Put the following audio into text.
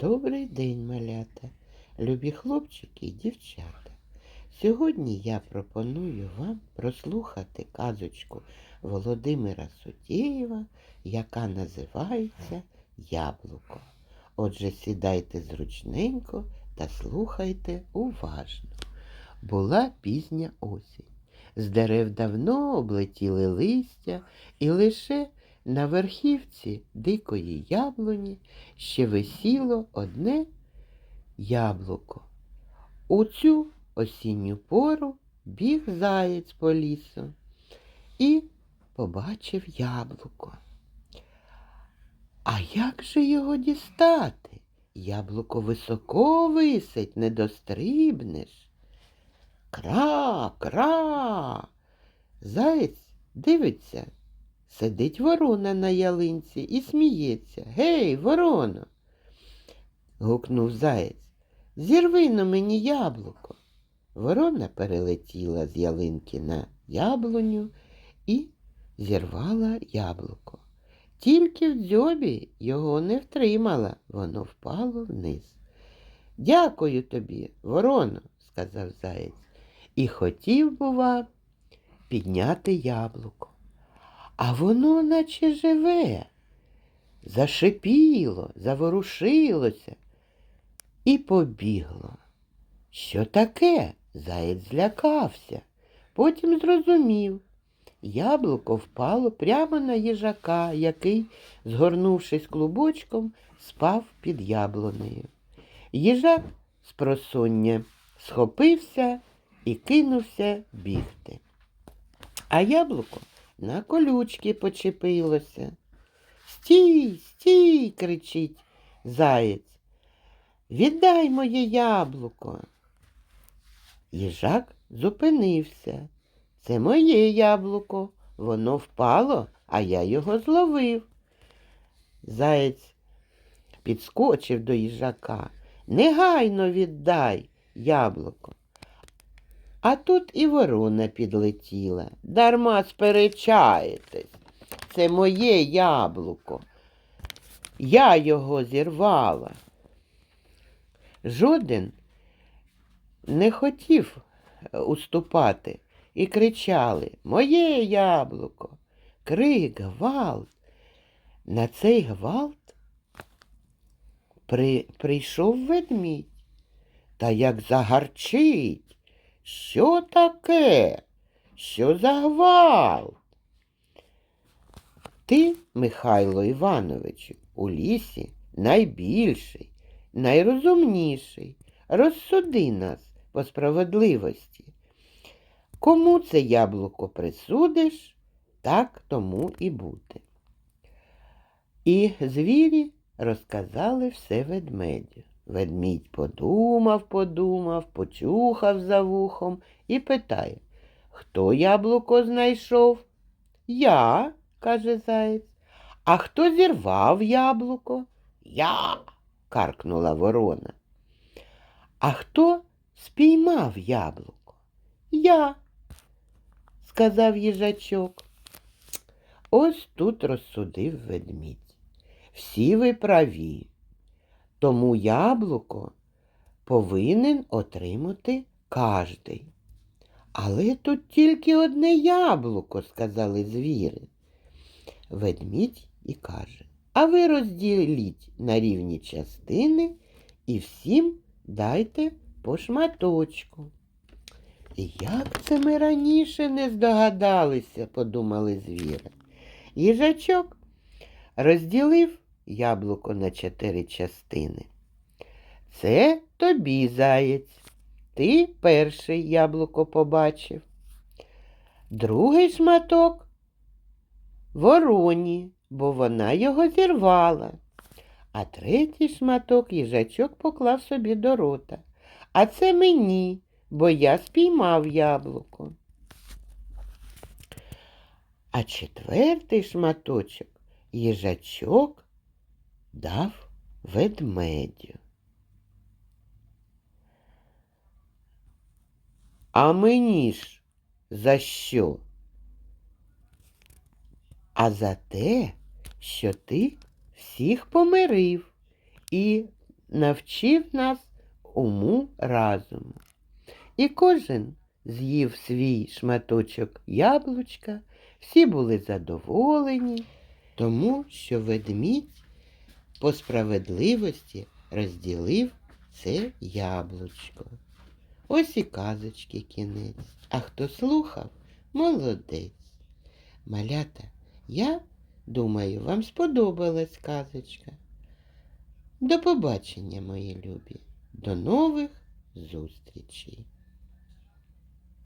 Добрий день, малята, любі хлопчики і дівчата. Сьогодні я пропоную вам прослухати казочку Володимира Сутєєва, яка називається Яблуко. Отже, сідайте зручненько та слухайте уважно. Була пізня осінь. З дерев давно облетіли листя, і лише на верхівці дикої яблуні ще висіло одне яблуко. У цю осінню пору біг заєць по лісу і побачив яблуко. А як же його дістати? Яблуко високо висить, не дострибнеш. Кра, кра. Заєць дивиться, Сидить ворона на ялинці і сміється. Гей, ворона. гукнув заєць. Зірви на мені яблуко. Ворона перелетіла з ялинки на яблуню і зірвала яблуко. Тільки в дзьобі його не втримала, воно впало вниз. Дякую тобі, вороно, сказав заєць, і хотів, бува, підняти яблуко. А воно наче живе, зашипіло, заворушилося і побігло. Що таке? Заєць злякався, потім зрозумів. Яблуко впало прямо на їжака, який, згорнувшись клубочком, спав під яблунею. Їжак з просоння схопився і кинувся бігти. А яблуко на колючки почепилося. Стій, стій, кричить заєць. Віддай моє яблуко. Їжак зупинився. Це моє яблуко. Воно впало, а я його зловив. Заєць підскочив до їжака. Негайно віддай яблуко. А тут і ворона підлетіла. Дарма сперечаєтесь. Це моє яблуко. Я його зірвала. Жоден не хотів уступати і кричали Моє яблуко. Крик, гвалт. На цей гвалт при... прийшов ведмідь. Та як загарчить. Що таке? Що за гвалт? Ти, Михайло Івановичу, у лісі найбільший, найрозумніший. Розсуди нас по справедливості. Кому це яблуко присудиш, так тому і буде. І звірі розказали все ведмедю. Ведмідь подумав, подумав, почухав за вухом і питає, хто яблуко знайшов? Я, каже заєць. А хто зірвав яблуко? Я, каркнула ворона. А хто спіймав яблуко? Я, сказав їжачок. Ось тут розсудив ведмідь. Всі ви праві. Тому яблуко повинен отримати кожний. Але тут тільки одне яблуко, сказали звіри. Ведмідь і каже, а ви розділіть на рівні частини і всім дайте по шматочку. Як це ми раніше не здогадалися, подумали звіри. Їжачок розділив яблуко на чотири частини. Це тобі, заєць. Ти перший яблуко побачив. Другий шматок вороні, бо вона його зірвала. А третій шматок їжачок поклав собі до рота. А це мені, бо я спіймав яблуко. А четвертий шматочок їжачок дав ведмедю. А мені ж за що? А за те, що ти всіх помирив і навчив нас уму разуму. І кожен з'їв свій шматочок яблучка, всі були задоволені, тому що ведмідь по справедливості розділив це яблучко. Ось і казочки кінець. А хто слухав, молодець. Малята, я думаю, вам сподобалась казочка. До побачення, мої любі. До нових зустрічей.